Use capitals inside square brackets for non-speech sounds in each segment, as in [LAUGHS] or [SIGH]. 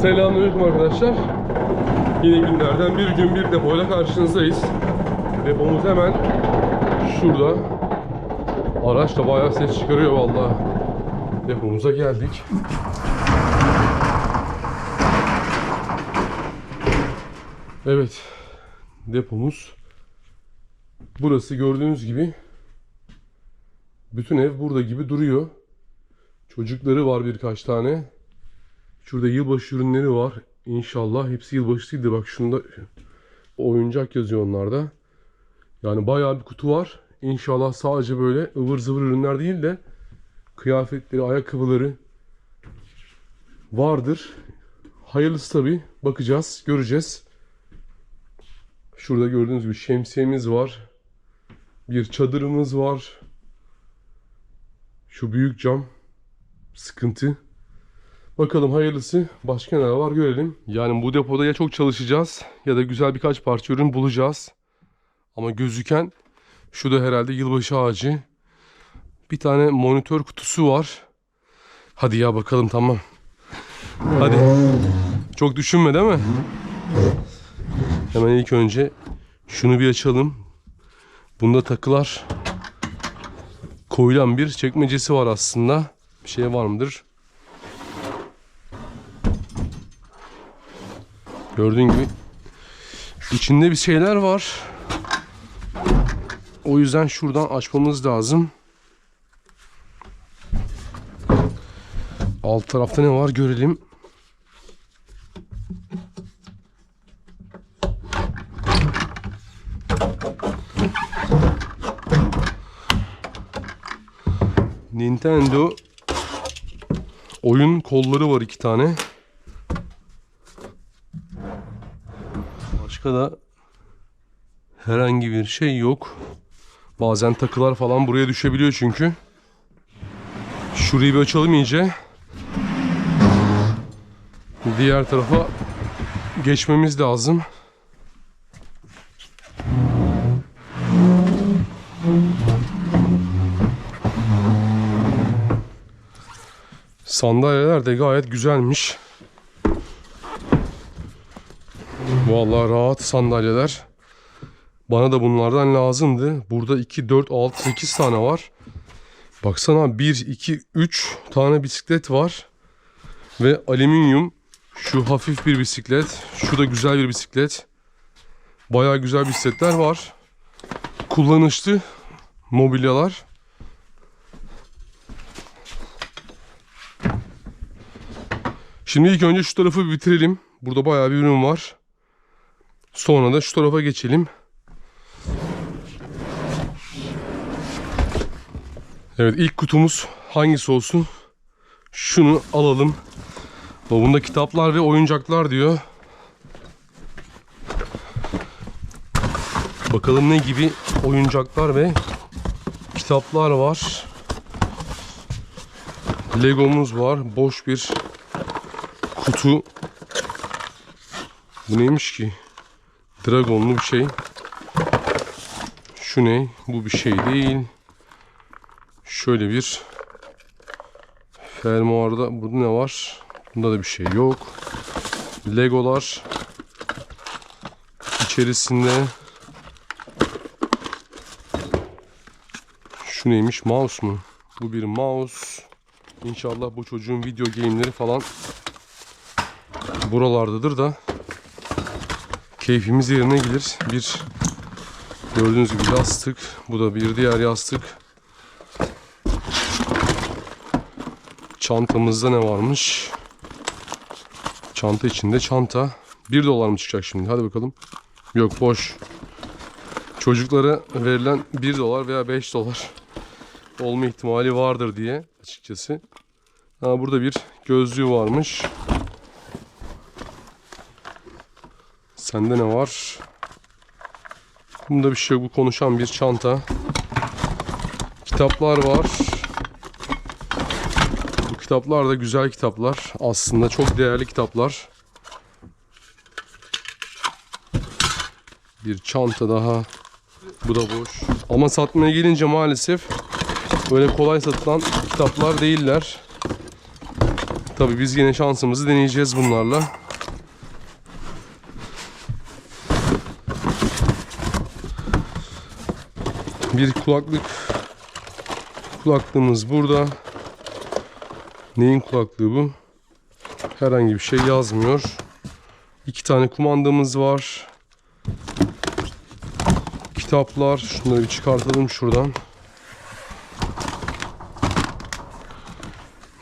Selamünaleyküm arkadaşlar. Yine günlerden bir gün bir depoyla karşınızdayız. Depomuz hemen şurada. Araç da bayağı ses çıkarıyor vallahi. Depomuza geldik. Evet. Depomuz. Burası gördüğünüz gibi bütün ev burada gibi duruyor. Çocukları var birkaç tane. Şurada yılbaşı ürünleri var. İnşallah hepsi yılbaşıydı. Bak şunda oyuncak yazıyor onlarda. Yani bayağı bir kutu var. İnşallah sadece böyle ıvır zıvır ürünler değil de kıyafetleri, ayakkabıları vardır. Hayırlısı tabi. Bakacağız, göreceğiz. Şurada gördüğünüz gibi şemsiyemiz var. Bir çadırımız var. Şu büyük cam sıkıntı. Bakalım hayırlısı. Başka neler var görelim. Yani bu depoda ya çok çalışacağız ya da güzel birkaç parça ürün bulacağız. Ama gözüken şu da herhalde yılbaşı ağacı. Bir tane monitör kutusu var. Hadi ya bakalım tamam. Hadi. Çok düşünme değil mi? Hemen ilk önce şunu bir açalım. Bunda takılar koyulan bir çekmecesi var aslında. Bir şey var mıdır? Gördüğün gibi içinde bir şeyler var. O yüzden şuradan açmamız lazım. Alt tarafta ne var görelim. Nintendo oyun kolları var iki tane. Başka da herhangi bir şey yok. Bazen takılar falan buraya düşebiliyor çünkü. Şurayı bir açalım iyice. Diğer tarafa geçmemiz lazım. Sandalyeler de gayet güzelmiş. Vallahi rahat sandalyeler. Bana da bunlardan lazımdı. Burada 2, 4, 6, 8 tane var. Baksana 1, 2, 3 tane bisiklet var. Ve alüminyum. Şu hafif bir bisiklet. Şu da güzel bir bisiklet. Baya güzel bisikletler var. Kullanışlı mobilyalar. Şimdi ilk önce şu tarafı bitirelim. Burada bayağı bir ürün var. Sonra da şu tarafa geçelim. Evet ilk kutumuz hangisi olsun? Şunu alalım. Bunda kitaplar ve oyuncaklar diyor. Bakalım ne gibi oyuncaklar ve kitaplar var. Legomuz var. Boş bir kutu. Bu neymiş ki? Dragonlu bir şey. Şu ne? Bu bir şey değil. Şöyle bir fermuarda burada ne var? Bunda da bir şey yok. Legolar içerisinde şu neymiş? Mouse mu? Bu bir mouse. İnşallah bu çocuğun video game'leri falan buralardadır da keyfimiz yerine gelir. Bir gördüğünüz gibi yastık. Bu da bir diğer yastık. Çantamızda ne varmış? Çanta içinde çanta. 1 dolar mı çıkacak şimdi? Hadi bakalım. Yok boş. Çocuklara verilen 1 dolar veya 5 dolar olma ihtimali vardır diye açıkçası. Ha, burada bir gözlüğü varmış. Sende ne var? Bunda bir şey yok. Bu konuşan bir çanta. Kitaplar var. Bu kitaplar da güzel kitaplar. Aslında çok değerli kitaplar. Bir çanta daha. Bu da boş. Ama satmaya gelince maalesef böyle kolay satılan kitaplar değiller. Tabii biz yine şansımızı deneyeceğiz bunlarla. Bir kulaklık kulaklığımız burada. Neyin kulaklığı bu? Herhangi bir şey yazmıyor. İki tane kumandamız var. Kitaplar. Şunları bir çıkartalım şuradan.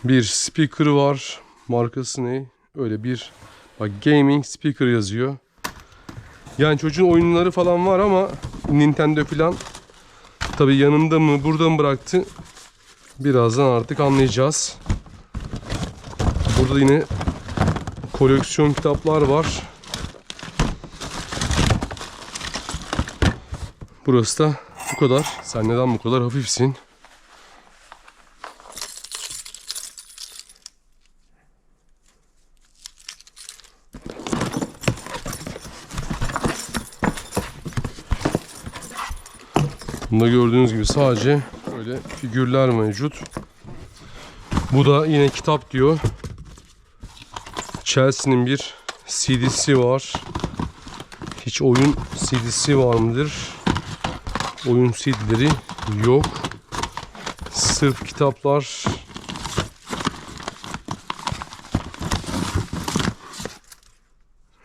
Bir speaker var. Markası ne? Öyle bir bak gaming speaker yazıyor. Yani çocuğun oyunları falan var ama Nintendo falan tabi yanında mı burada mı bıraktı birazdan artık anlayacağız. Burada yine koleksiyon kitaplar var. Burası da bu kadar. Sen neden bu kadar hafifsin? Bunda gördüğünüz gibi sadece böyle figürler mevcut. Bu da yine kitap diyor. Chelsea'nin bir CD'si var. Hiç oyun CD'si var mıdır? Oyun CD'leri yok. Sırf kitaplar.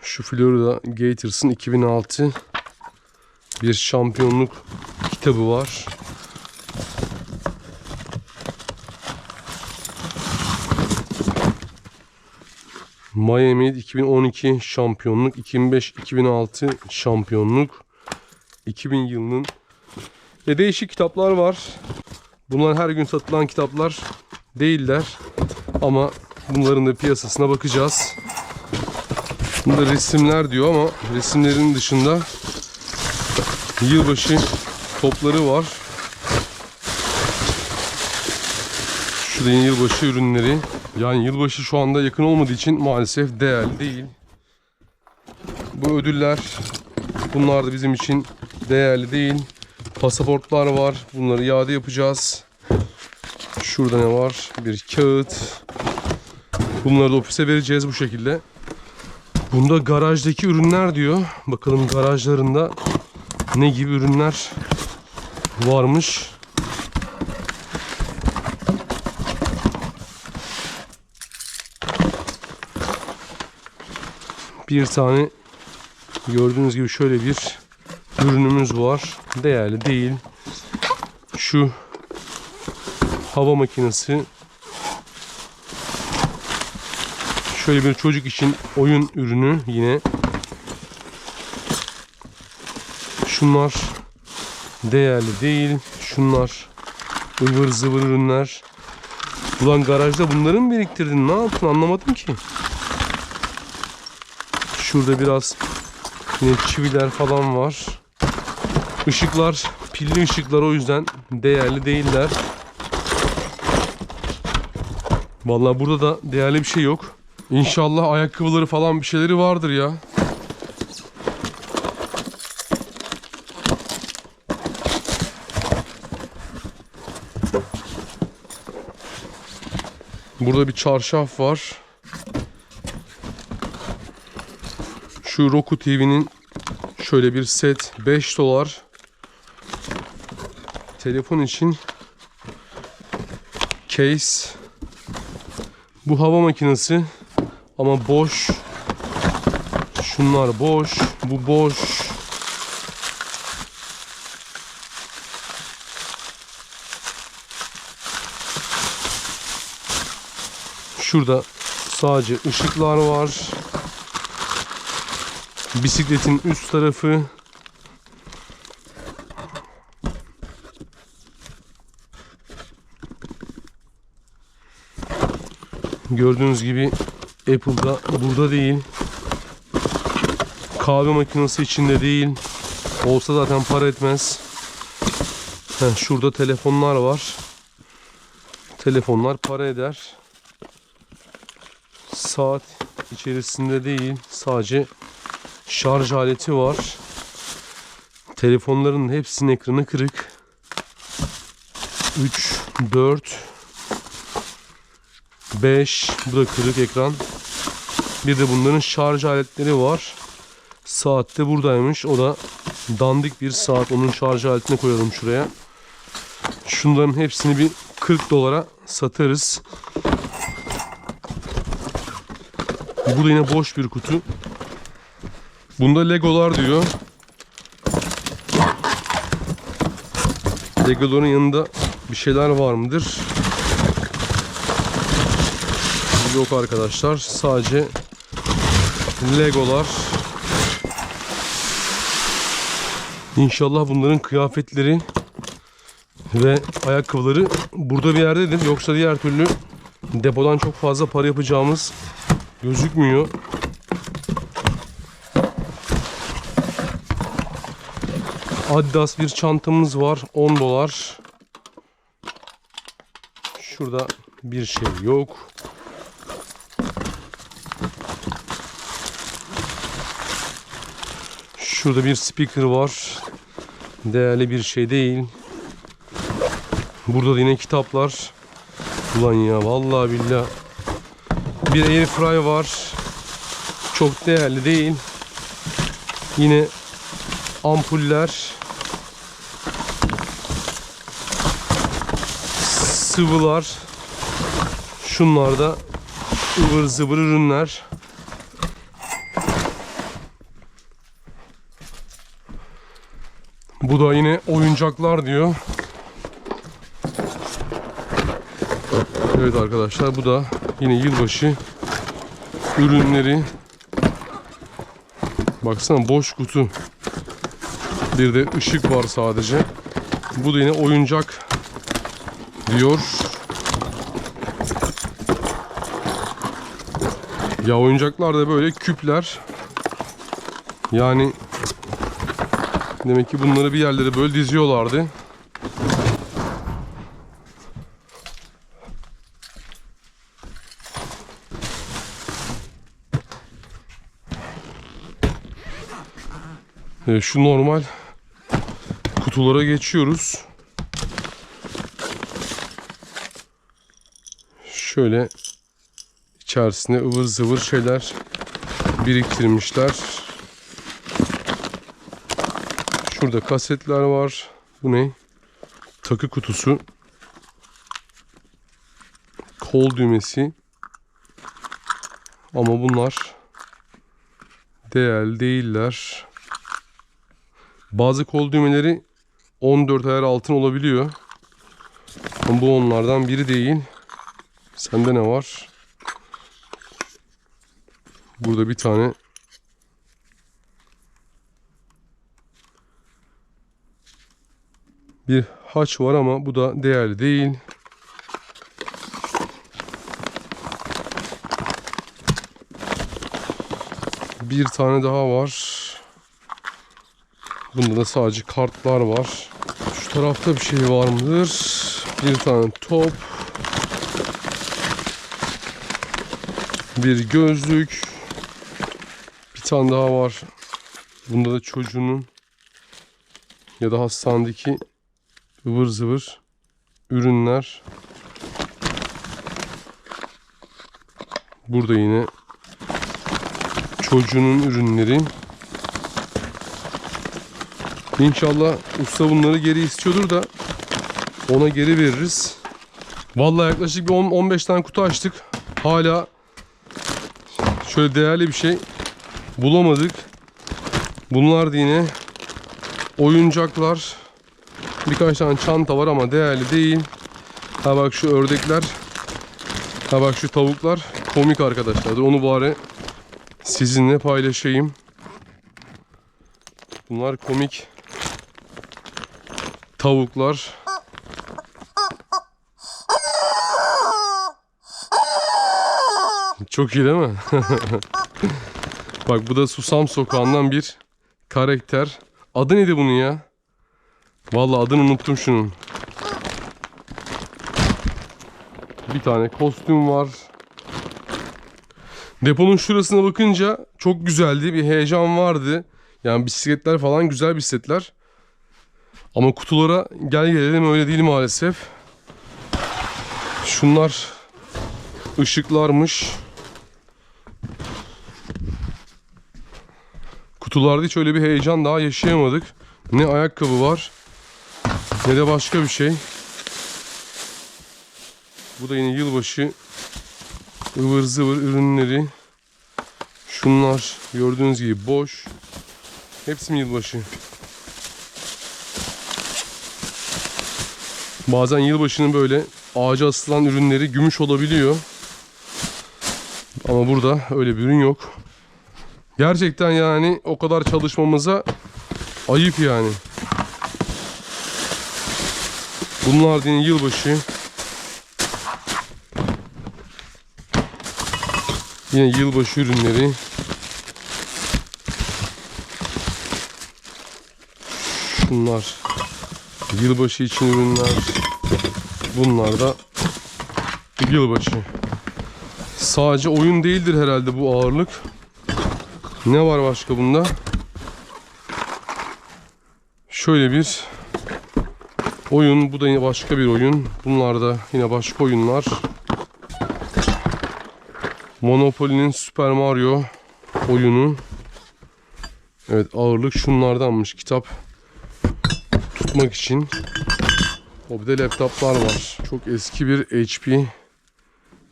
Şu Florida Gators'ın 2006 bir şampiyonluk kitabı var. Miami 2012 şampiyonluk, 2005-2006 şampiyonluk, 2000 yılının ve değişik kitaplar var. Bunlar her gün satılan kitaplar değiller. Ama bunların da piyasasına bakacağız. Bunda resimler diyor ama resimlerin dışında yılbaşı topları var. Şurada yine yılbaşı ürünleri. Yani yılbaşı şu anda yakın olmadığı için maalesef değerli değil. Bu ödüller bunlar da bizim için değerli değil. Pasaportlar var. Bunları iade yapacağız. Şurada ne var? Bir kağıt. Bunları da ofise vereceğiz bu şekilde. Bunda garajdaki ürünler diyor. Bakalım garajlarında ne gibi ürünler varmış. Bir tane gördüğünüz gibi şöyle bir ürünümüz var. Değerli değil. Şu hava makinesi şöyle bir çocuk için oyun ürünü yine şunlar değerli değil. Şunlar ıvır zıvır ürünler. Ulan garajda bunları mı biriktirdin? Ne yaptın? Anlamadım ki. Şurada biraz yine çiviler falan var. Işıklar pilli ışıklar o yüzden değerli değiller. Vallahi burada da değerli bir şey yok. İnşallah ayakkabıları falan bir şeyleri vardır ya. Burada bir çarşaf var. Şu Roku TV'nin şöyle bir set 5 dolar. Telefon için case. Bu hava makinesi ama boş. Şunlar boş. Bu boş. Şurada sadece ışıklar var. Bisikletin üst tarafı. Gördüğünüz gibi Apple'da burada değil. Kahve makinesi içinde değil. Olsa zaten para etmez. Heh, şurada telefonlar var. Telefonlar para eder. Saat içerisinde değil. Sadece şarj aleti var. Telefonların hepsinin ekranı kırık. 3, 4, 5. Bu da kırık ekran. Bir de bunların şarj aletleri var. Saat de buradaymış. O da dandik bir saat. Onun şarj aletine koyalım şuraya. Şunların hepsini bir 40 dolara satarız. Bu da yine boş bir kutu. Bunda Legolar diyor. Legoların yanında bir şeyler var mıdır? Yok arkadaşlar. Sadece Legolar. İnşallah bunların kıyafetleri ve ayakkabıları burada bir yerdedir. Yoksa diğer türlü depodan çok fazla para yapacağımız gözükmüyor. Adidas bir çantamız var. 10 dolar. Şurada bir şey yok. Şurada bir speaker var. Değerli bir şey değil. Burada da yine kitaplar. Ulan ya vallahi billah. Bir airfry var. Çok değerli değil. Yine ampuller. Sıvılar. Şunlar da ıvır zıvır ürünler. Bu da yine oyuncaklar diyor. Evet arkadaşlar bu da yine yılbaşı ürünleri. Baksana boş kutu. Bir de ışık var sadece. Bu da yine oyuncak diyor. Ya oyuncaklar da böyle küpler. Yani demek ki bunları bir yerlere böyle diziyorlardı. Evet, şu normal kutulara geçiyoruz. Şöyle içerisine ıvır zıvır şeyler biriktirmişler. Şurada kasetler var. Bu ne? Takı kutusu. Kol düğmesi. Ama bunlar değerli değiller. Bazı kol düğmeleri 14 ayar altın olabiliyor. Ama bu onlardan biri değil. Sende ne var? Burada bir tane bir haç var ama bu da değerli değil. Bir tane daha var. Bunda da sadece kartlar var. Şu tarafta bir şey var mıdır? Bir tane top. Bir gözlük. Bir tane daha var. Bunda da çocuğunun ya da hastanedeki ıvır zıvır ürünler. Burada yine çocuğunun ürünleri. İnşallah usta bunları geri istiyordur da ona geri veririz. Vallahi yaklaşık bir 10-15 tane kutu açtık. Hala şöyle değerli bir şey bulamadık. Bunlar da yine oyuncaklar. Birkaç tane çanta var ama değerli değil. Ha bak şu ördekler. Ha bak şu tavuklar komik arkadaşlar. Onu bari sizinle paylaşayım. Bunlar komik tavuklar. Çok iyi değil mi? [LAUGHS] Bak bu da Susam Sokağı'ndan bir karakter. Adı neydi bunun ya? Vallahi adını unuttum şunun. Bir tane kostüm var. Deponun şurasına bakınca çok güzeldi. Bir heyecan vardı. Yani bisikletler falan güzel bisikletler. Ama kutulara gel gelelim öyle değil maalesef. Şunlar ışıklarmış. Kutularda hiç öyle bir heyecan daha yaşayamadık. Ne ayakkabı var ne de başka bir şey. Bu da yine yılbaşı ıvır zıvır ürünleri. Şunlar gördüğünüz gibi boş. Hepsi mi yılbaşı? Bazen yılbaşının böyle ağaca asılan ürünleri gümüş olabiliyor. Ama burada öyle bir ürün yok. Gerçekten yani o kadar çalışmamıza ayıp yani. Bunlar yine yılbaşı. Yine yılbaşı ürünleri. Şunlar yılbaşı için ürünler. Bunlar da yılbaşı. Sadece oyun değildir herhalde bu ağırlık. Ne var başka bunda? Şöyle bir oyun. Bu da yine başka bir oyun. Bunlar da yine başka oyunlar. Monopoly'nin Super Mario oyunu. Evet ağırlık şunlardanmış. Kitap tutmak için. O bir de laptoplar var. Çok eski bir HP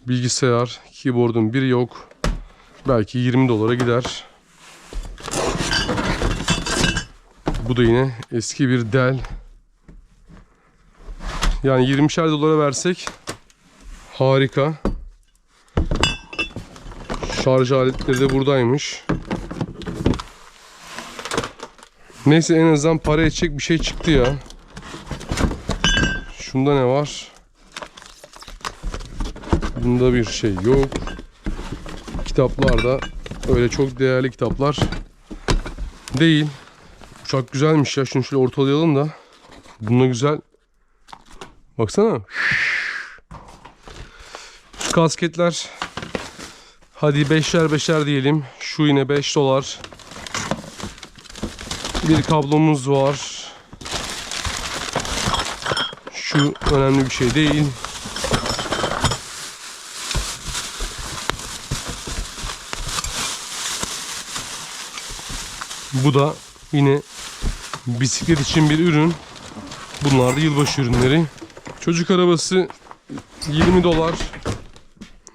bilgisayar. Keyboard'un biri yok. Belki 20 dolara gider. Bu da yine eski bir Dell. Yani 20'şer dolara versek harika. Şarj aletleri de buradaymış. Neyse en azından para edecek bir şey çıktı ya. Şunda ne var? Bunda bir şey yok. Kitaplar da öyle çok değerli kitaplar değil. Uçak güzelmiş ya. Şunu şöyle ortalayalım da. Bunda güzel. Baksana. Kasketler. Hadi beşer beşer diyelim. Şu yine 5 dolar. Bir kablomuz var. Şu önemli bir şey değil. Bu da yine bisiklet için bir ürün. Bunlar da yılbaşı ürünleri. Çocuk arabası 20 dolar.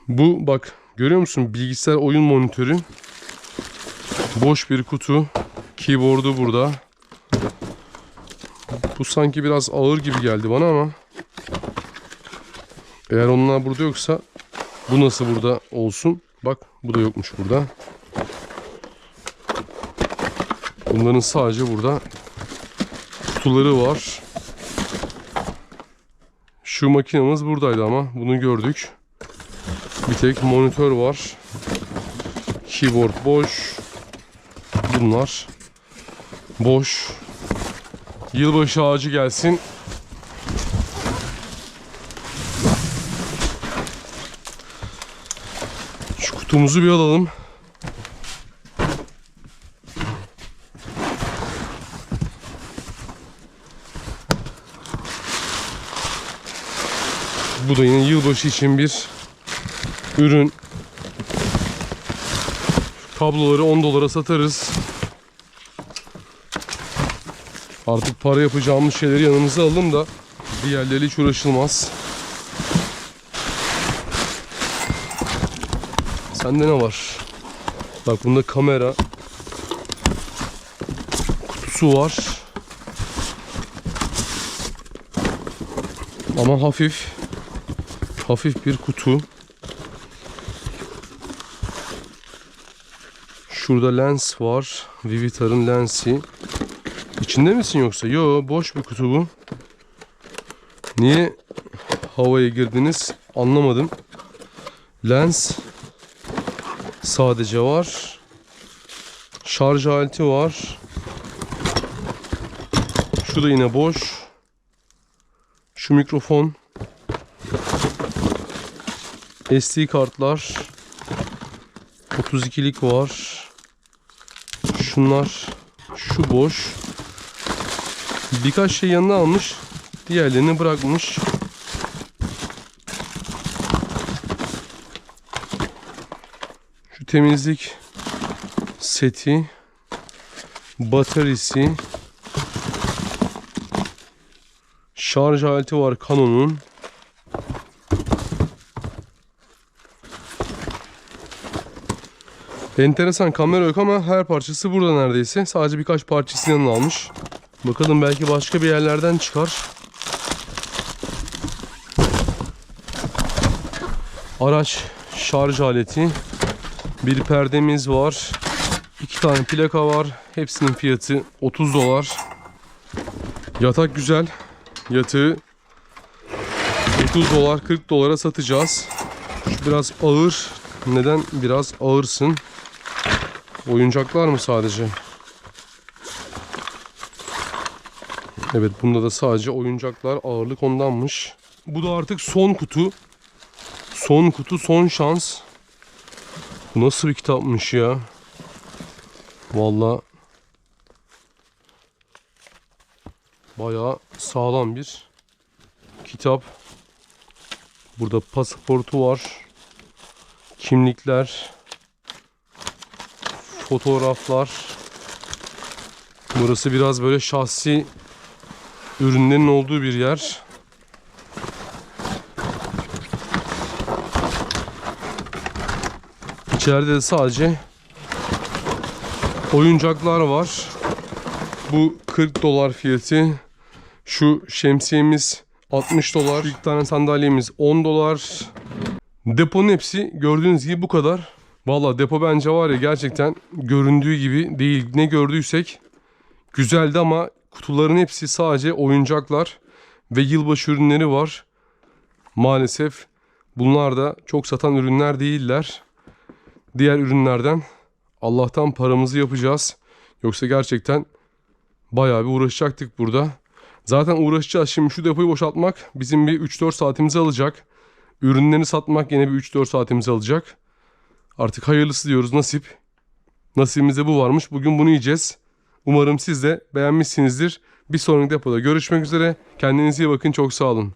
Bu bak görüyor musun bilgisayar oyun monitörü. Boş bir kutu. Keyboard'u burada. Bu sanki biraz ağır gibi geldi bana ama eğer onlar burada yoksa bu nasıl burada olsun? Bak bu da yokmuş burada. Bunların sadece burada kutuları var. Şu makinemiz buradaydı ama bunu gördük. Bir tek monitör var. Keyboard boş. Bunlar boş. Yılbaşı ağacı gelsin. Şu kutumuzu bir alalım. Bu da yine yılbaşı için bir ürün. Kabloları 10 dolara satarız. Artık para yapacağımız şeyleri yanımıza alalım da diğerleri hiç uğraşılmaz. Sende ne var? Bak bunda kamera kutusu var. Ama hafif hafif bir kutu. Şurada lens var. Vivitar'ın lensi. İçinde misin yoksa? Yo boş bir kutu bu. Niye havaya girdiniz anlamadım. Lens sadece var. Şarj aleti var. Şu da yine boş. Şu mikrofon. SD kartlar. 32'lik var. Şunlar. Şu boş. Birkaç şey yanına almış. Diğerlerini bırakmış. temizlik seti, bataryası, şarj aleti var Canon'un. Enteresan kamera yok ama her parçası burada neredeyse. Sadece birkaç parçasını yanına almış. Bakalım belki başka bir yerlerden çıkar. Araç şarj aleti. Bir perdemiz var. iki tane plaka var. Hepsinin fiyatı 30 dolar. Yatak güzel. Yatağı 30 dolar 40 dolara satacağız. Şu biraz ağır. Neden biraz ağırsın? Oyuncaklar mı sadece? Evet bunda da sadece oyuncaklar ağırlık ondanmış. Bu da artık son kutu. Son kutu son şans. Bu nasıl bir kitapmış ya? Valla bayağı sağlam bir kitap. Burada pasaportu var. Kimlikler. Fotoğraflar. Burası biraz böyle şahsi ürünlerin olduğu bir yer. İçeride de sadece oyuncaklar var. Bu 40 dolar fiyatı. Şu şemsiyemiz 60 dolar. İki tane sandalyemiz 10 dolar. Deponun hepsi gördüğünüz gibi bu kadar. Valla depo bence var ya gerçekten göründüğü gibi değil. Ne gördüysek güzeldi ama kutuların hepsi sadece oyuncaklar ve yılbaşı ürünleri var. Maalesef bunlar da çok satan ürünler değiller. Diğer ürünlerden Allah'tan paramızı yapacağız. Yoksa gerçekten bayağı bir uğraşacaktık burada. Zaten uğraşacağız. Şimdi şu depoyu boşaltmak bizim bir 3-4 saatimizi alacak. Ürünlerini satmak yine bir 3-4 saatimizi alacak. Artık hayırlısı diyoruz nasip. Nasibimizde bu varmış. Bugün bunu yiyeceğiz. Umarım siz de beğenmişsinizdir. Bir sonraki depoda görüşmek üzere. Kendinize iyi bakın. Çok sağ olun.